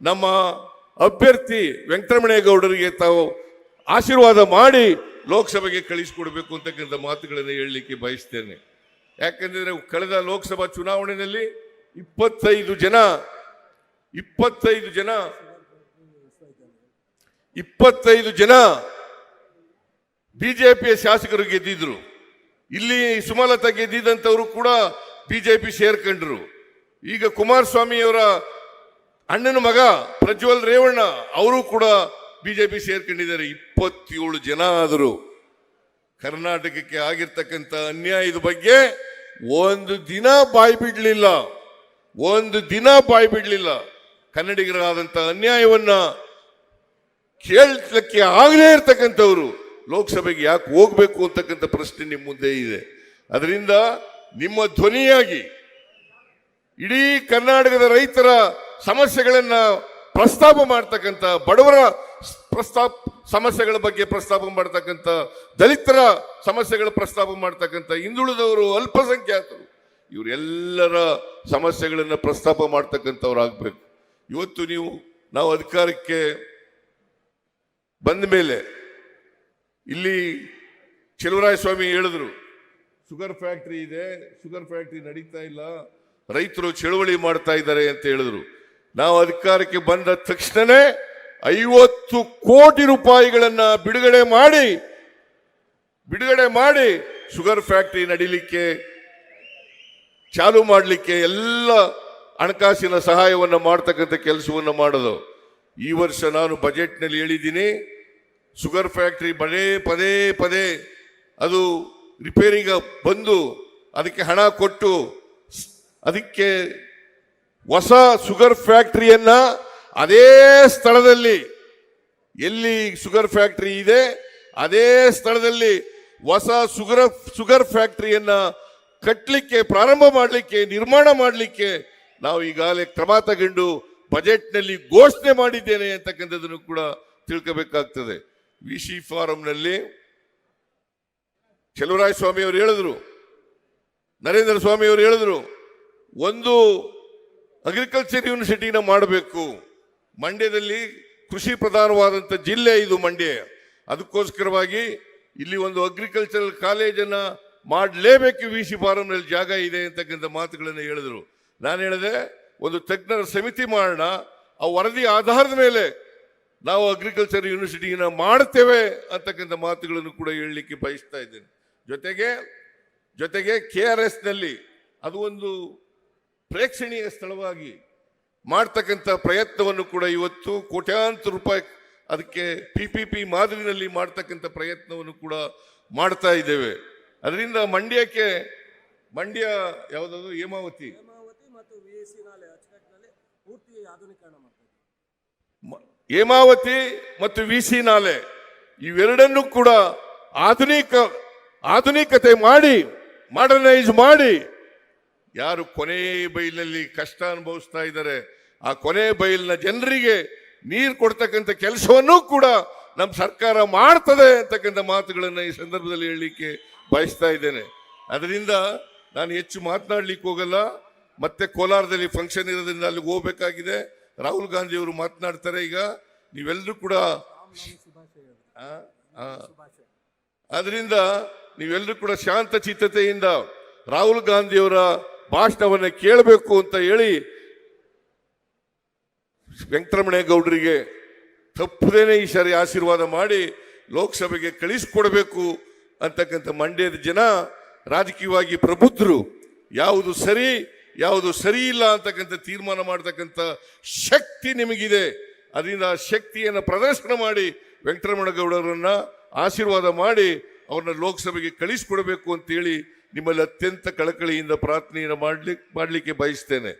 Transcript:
ನಮ್ಮ ಅಭ್ಯರ್ಥಿ ವೆಂಕಟರಮಣೇಗೌಡರಿಗೆ ತಾವು ಆಶೀರ್ವಾದ ಮಾಡಿ ಲೋಕಸಭೆಗೆ ಕಳಿಸಿಕೊಡ್ಬೇಕು ಅಂತಕ್ಕಂಥ ಮಾತುಗಳನ್ನು ಹೇಳಲಿಕ್ಕೆ ಬಯಸ್ತೇನೆ. ಯಾಕಂದ್ರೆ ಕಳೆದ ಲೋಕಸಭಾ ಚುನಾವಣೆಯಲ್ಲಿ ಇಪ್ಪತ್ತೈದು ಜನ ಇಪ್ಪತ್ತೈದು ಜನ ಇಪ್ಪತ್ತೈದು ಜನ ಬಿಜೆಪಿಯ ಶಾಸಕರು ಗೆದ್ದಿದ್ರು. ಇಲ್ಲಿ ಸುಮಲತಾ ಗೆದ್ದಿದ್ದಂಥವರು ಕೂಡ ಬಿಜೆಪಿ ಸೇರ್ಕೊಂಡ್ರು. ಈಗ ಕುಮಾರಸ್ವಾಮಿಯವರ ಅಣ್ಣನ ಮಗ ಪ್ರಜ್ವಲ್ ರೇವಣ್ಣ, ಅವರು ಕೂಡ ಬಿಜೆಪಿ ಸೇರ್ಕೊಂಡಿದ್ದಾರೆ. ಇಪ್ಪತ್ತೇಳು ಜನ ಆದರು. ಕರ್ನಾಟಕಕ್ಕೆ ಆಗಿರ್ತಕ್ಕಂಥ ಅನ್ಯಾಯದ ಬಗ್ಗೆ ಒಂದು ದಿನ ಬಾಯಿ ಬಿಡಲಿಲ್ಲ. ಒಂದು ದಿನ ಬಾಯಿ ಬಿಡ್ಲಿಲ್ಲ. ಕನ್ನಡಿಗರಾದಂಥ ಅನ್ಯಾಯವನ್ನ ಕೇಳಲಿಕ್ಕೆ ಆಗದೇ ಇರ್ತಕ್ಕಂಥವ್ರು. ಲೋಕಸಭೆಗೆ ಯಾಕೆ ಹೋಗ್ಬೇಕು ಅಂತಕ್ಕಂಥ ಪ್ರಶ್ನೆ ನಿಮ್ಮ ಮುಂದೆ ಇದೆ. ಅದರಿಂದ ನಿಮ್ಮ ಧ್ವನಿಯಾಗಿ ಇಡೀ ಕರ್ನಾಟಕದ ರೈತರ ಸಮಸ್ಯೆಗಳನ್ನ ಪ್ರಸ್ತಾಪ ಮಾಡ್ತಕ್ಕಂಥ ಬಡವರ ಪ್ರಸ್ತಾಪ, ಸಮಸ್ಯೆಗಳ ಬಗ್ಗೆ ಪ್ರಸ್ತಾಪ ಮಾಡ್ತಕ್ಕಂಥ ದಲಿತರ ಸಮಸ್ಯೆಗಳ ಪ್ರಸ್ತಾಪ ಮಾಡ್ತಕ್ಕಂಥ ಹಿಂದುಳಿದವರು ಅಲ್ಪಸಂಖ್ಯಾತರು, ಇವರೆಲ್ಲರ ಸಮಸ್ಯೆಗಳನ್ನು ಪ್ರಸ್ತಾಪ ಮಾಡ್ತಕ್ಕಂಥವ್ರಾಗಬೇಕು ಇವತ್ತು ನೀವು, ನಾವು ಅಧಿಕಾರಕ್ಕೆ ಬಂದ ಮೇಲೆ ಇಲ್ಲಿ ಚೆಲುವರಾಯ ಸ್ವಾಮಿ ಹೇಳಿದ್ರು ಶುಗರ್ ಫ್ಯಾಕ್ಟ್ರಿ ಇದೆ ಶುಗರ್ ಫ್ಯಾಕ್ಟ್ರಿ ನಡೀತಾ ಇಲ್ಲ, ರೈತರು ಚಳುವಳಿ ಮಾಡ್ತಾ ಇದ್ದಾರೆ ಅಂತ ಹೇಳಿದ್ರು. ನಾವು ಅಧಿಕಾರಕ್ಕೆ ಬಂದ ತಕ್ಷಣನೇ ಐವತ್ತು ಕೋಟಿ ರೂಪಾಯಿಗಳನ್ನ ಬಿಡುಗಡೆ ಮಾಡಿ ಬಿಡುಗಡೆ ಮಾಡಿ ಶುಗರ್ ಫ್ಯಾಕ್ಟ್ರಿ ನಡೀಲಿಕ್ಕೆ, ಚಾಲು ಮಾಡಲಿಕ್ಕೆ ಎಲ್ಲ ಹಣಕಾಸಿನ ಸಹಾಯವನ್ನು ಮಾಡ್ತಕ್ಕಂಥ ಕೆಲಸವನ್ನು ಮಾಡೋದು. ಈ ವರ್ಷ ನಾನು ಬಜೆಟ್ನಲ್ಲಿ ಹೇಳಿದ್ದೀನಿ, ಶುಗರ್ ಫ್ಯಾಕ್ಟ್ರಿ ಪದೇ ಪದೇ ಪದೇ ಅದು ರಿಪೇರಿಗೆ ಬಂದು ಅದಕ್ಕೆ ಹಣ ಕೊಟ್ಟು ಅದಕ್ಕೆ ಹೊಸ ಶುಗರ್ ಫ್ಯಾಕ್ಟ್ರಿಯನ್ನ ಅದೇ ಸ್ಥಳದಲ್ಲಿ, ಎಲ್ಲಿ ಶುಗರ್ ಫ್ಯಾಕ್ಟರಿ ಇದೆ, ಅದೇ ಸ್ಥಳದಲ್ಲಿ ಹೊಸ ಶುಗರ್ ಶುಗರ್ ಫ್ಯಾಕ್ಟರಿಯನ್ನ ಕಟ್ಟಲಿಕ್ಕೆ ಪ್ರಾರಂಭ ಮಾಡಲಿಕ್ಕೆ, ನಿರ್ಮಾಣ ಮಾಡಲಿಕ್ಕೆ ನಾವು ಈಗಾಗಲೇ ಕ್ರಮ ತಗೊಂಡು ಬಜೆಟ್ನಲ್ಲಿ ಘೋಷಣೆ ಮಾಡಿದ್ದೇನೆ ಅಂತಕ್ಕಂಥದ್ದನ್ನು ಕೂಡ ತಿಳ್ಕೋಬೇಕಾಗ್ತದೆ. ವಿ ಸಿ ಫಾರಂನಲ್ಲಿ ಚೆಲುವರಾಯ ಸ್ವಾಮಿ ಅವರು ಹೇಳಿದ್ರು, ನರೇಂದ್ರ ಸ್ವಾಮಿ ಅವರು ಹೇಳಿದ್ರು, ಒಂದು ಅಗ್ರಿಕಲ್ಚರ್ ಯೂನಿವರ್ಸಿಟಿನ ಮಾಡಬೇಕು. ಮಂಡ್ಯದಲ್ಲಿ ಕೃಷಿ ಪ್ರಧಾನವಾದಂಥ ಜಿಲ್ಲೆ ಇದು ಮಂಡ್ಯ. ಅದಕ್ಕೋಸ್ಕರವಾಗಿ ಇಲ್ಲಿ ಒಂದು ಅಗ್ರಿಕಲ್ಚರಲ್ ಕಾಲೇಜನ್ನ ಮಾಡಲೇಬೇಕು ವಿ ಸಿ ಫಾರಂನಲ್ಲಿ ಜಾಗ ಇದೆ ಅಂತಕ್ಕಂಥ ಮಾತುಗಳನ್ನು ಹೇಳಿದರು. ನಾನು ಹೇಳಿದೆ, ಒಂದು ತಜ್ಞರ ಸಮಿತಿ ಮಾಡೋಣ, ಆ ವರದಿ ಆಧಾರದ ಮೇಲೆ ನಾವು ಅಗ್ರಿಕಲ್ಚರ್ ಯೂನಿವರ್ಸಿಟಿನ ಮಾಡ್ತೇವೆ ಅಂತಕ್ಕಂಥ ಮಾತುಗಳನ್ನು ಕೂಡ ಹೇಳಲಿಕ್ಕೆ ಬಯಸ್ತಾ ಇದ್ದೇನೆ. ಜೊತೆಗೆ ಜೊತೆಗೆ ಕೆ ಆರ್ ಎಸ್ನಲ್ಲಿ ಅದು ಒಂದು ಪ್ರೇಕ್ಷಣೀಯ ಸ್ಥಳವಾಗಿ ಮಾಡ್ತಕ್ಕಂಥ ಪ್ರಯತ್ನವನ್ನು ಕೂಡ ಇವತ್ತು ಕೋಟ್ಯಾಂತರ ರೂಪಾಯಿ ಅದಕ್ಕೆ ಪಿ ಪಿ ಪಿ ಮಾದರಿನಲ್ಲಿ ಮಾಡ್ತಕ್ಕಂಥ ಪ್ರಯತ್ನವನ್ನು ಕೂಡ ಮಾಡ್ತಾ ಇದ್ದೇವೆ. ಅದರಿಂದ ಮಂಡ್ಯಕ್ಕೆ ಮಂಡ್ಯ ಯಾವುದಾದ್ರು ಹೇಮಾವತಿ. ಹೇಮಾವತಿ ಮತ್ತು ವಿ ಸಿ ನಾಲೆ ಇವೆರಡನ್ನು ಕೂಡ ಆಧುನಿಕ ಆಧುನಿಕತೆ ಮಾಡಿ ಮಾಡರ್ನೈಸ್ ಮಾಡಿ ಯಾರು ಕೊನೆ ಬೈಲಿನಲ್ಲಿ ಕಷ್ಟ ಅನುಭವಿಸ್ತಾ ಇದ್ದಾರೆ, ಆ ಕೊನೆ ಬೈಲಿನ ಜನರಿಗೆ ನೀರು ಕೊಡ್ತಕ್ಕಂಥ ಕೆಲಸವನ್ನೂ ಕೂಡ ನಮ್ಮ ಸರ್ಕಾರ ಮಾಡ್ತದೆ ಅಂತಕ್ಕಂಥ ಮಾತುಗಳನ್ನು ಈ ಸಂದರ್ಭದಲ್ಲಿ ಹೇಳಲಿಕ್ಕೆ ಬಯಸ್ತಾ ಇದ್ದೇನೆ. ಅದರಿಂದ ನಾನು ಹೆಚ್ಚು ಮಾತನಾಡ್ಲಿಕ್ಕೆ ಹೋಗಲ್ಲ. ಮತ್ತೆ ಕೋಲಾರದಲ್ಲಿ ಫಂಕ್ಷನ್ ಇರೋದ್ರಿಂದ ಅಲ್ಲಿಗೆ ಹೋಗ್ಬೇಕಾಗಿದೆ. ರಾಹುಲ್ ಗಾಂಧಿ ಅವರು ಮಾತನಾಡ್ತಾರೆ ಈಗ. ನೀವೆಲ್ಲರೂ ಕೂಡ ಅದರಿಂದ ನೀವೆಲ್ಲರೂ ಕೂಡ ಶಾಂತ ಚಿತ್ತತೆಯಿಂದ ರಾಹುಲ್ ಗಾಂಧಿಯವರ ಭಾಷಣವನ್ನ ಕೇಳಬೇಕು ಅಂತ ಹೇಳಿ ವೆಂಕಟರಮಣೇಗೌಡರಿಗೆ ತಪ್ಪದೇನೆ ಈ ಸಾರಿ ಆಶೀರ್ವಾದ ಮಾಡಿ ಲೋಕಸಭೆಗೆ ಕಳಿಸ್ಕೊಡ್ಬೇಕು ಅಂತಕ್ಕಂಥ ಮಂಡ್ಯದ ಜನ ರಾಜಕೀಯವಾಗಿ ಪ್ರಬುದ್ಧರು. ಯಾವುದು ಸರಿ ಯಾವುದು ಸರಿ ಇಲ್ಲ ಅಂತಕ್ಕಂಥ ತೀರ್ಮಾನ ಮಾಡತಕ್ಕಂಥ ಶಕ್ತಿ ನಿಮಗಿದೆ. ಅದರಿಂದ ಆ ಶಕ್ತಿಯನ್ನು ಪ್ರದರ್ಶನ ಮಾಡಿ ವೆಂಕಟರಮಣಗೌಡರನ್ನ ಆಶೀರ್ವಾದ ಮಾಡಿ ಅವ್ರನ್ನ ಲೋಕಸಭೆಗೆ ಕಳಿಸ್ಕೊಡ್ಬೇಕು ಅಂತೇಳಿ ನಿಮ್ಮಲ್ಲಿ ಅತ್ಯಂತ ಕಳಕಳಿಯಿಂದ ಪ್ರಾರ್ಥನೆಯನ್ನು ಮಾಡ್ಲಿಕ್ಕೆ ಮಾಡಲಿಕ್ಕೆ ಬಯಸ್ತೇನೆ.